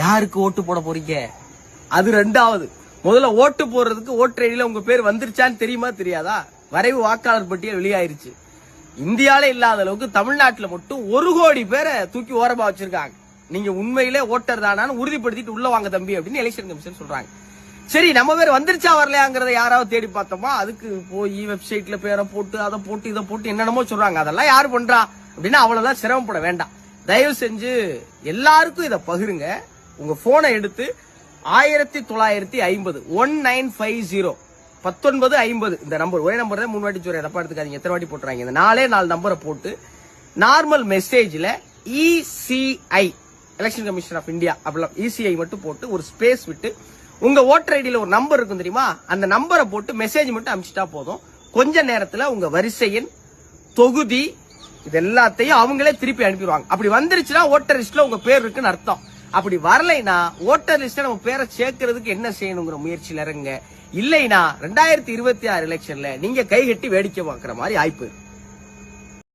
யாருக்கு ஓட்டு போட போறீங்க? அது ரெண்டாவது. முதல்ல ஓட்டு போடுறதுக்கு ஓட்டு ஐடியில உங்க பேர் வந்துருச்சான்னு தெரியுமா தெரியாதா? வரைவு வாக்காளர் பட்டியல் வெளியாயிருச்சு. இந்தியால இல்லாத அளவுக்கு தமிழ்நாட்டுல மட்டும் ஒரு கோடி பேரை தூக்கி ஓரமா வச்சிருக்காங்க. நீங்க உண்மையிலே ஓட்டர் தானான்னு உறுதிப்படுத்திட்டு உள்ள வாங்க தம்பி அப்படின்னு எலெக்ஷன் கமிஷன் சொல்றாங்க. சரி நம்ம பேர் வந்துருச்சா வரலையாங்கிறத யாராவது தேடி பார்த்தோமா? அதுக்கு போய் வெப்சைட்ல பேரை போட்டு அதை போட்டு இதை போட்டு என்னென்னமோ சொல்றாங்க. அதெல்லாம் யார் பண்றா? அப்படின்னா அவ்வளவுதான் சிரமப்பட வேண்டாம். தயவு செஞ்சு எல்லாருக்கும் இதை பகிருங்க. உங்க போனை எடுத்து ஆயிரத்தி தொள்ளாயிரத்தி ஐம்பது ஒன் நைன் ஃபைவ் ஜீரோ பத்தொன்பது ஐம்பது இந்த நம்பர் ஒரே நம்பர் தான் மூணு வாட்டி சொல்றேன். தப்பா எடுத்துக்காதீங்க. எத்தனை வாட்டி போட்டுறாங்க? இந்த நாலே நாலு நம்பரை போட்டு நார்மல் மெசேஜ்ல ECI election commission of India அப்படிலாம் இசிஐ மட்டும் போட்டு ஒரு ஸ்பேஸ் விட்டு உங்க ஓட்டர் ஐடியில ஒரு நம்பர் இருக்கும் தெரியுமா? அந்த நம்பரை போட்டு மெசேஜ் மட்டும் அனுப்பிச்சிட்டா போதும். கொஞ்ச நேரத்துல உங்க வரிசையின் தொகுதி இது எல்லாத்தையும் அவங்களே திருப்பி அனுப்பிடுவாங்க. அப்படி வந்துருச்சுன்னா ஓட்டர் லிஸ்ட்ல உங்க பேர் இருக்குன்னு அர்த்தம். அப்படி வரலைன்னா ஓட்டர் லிஸ்ட்ல நம்ம பேரை சேர்க்கறதுக்கு என்ன செய்யணுங்கிற முயற்சியில இறங்க இல்லைனா ரெண்டாயிரத்தி இருபத்தி ஆறு எலெக்ஷன்ல நீங்க கை கட்டி வேடிக்கை பார்க்குற மாதிரி ஆயிப்போயிரும்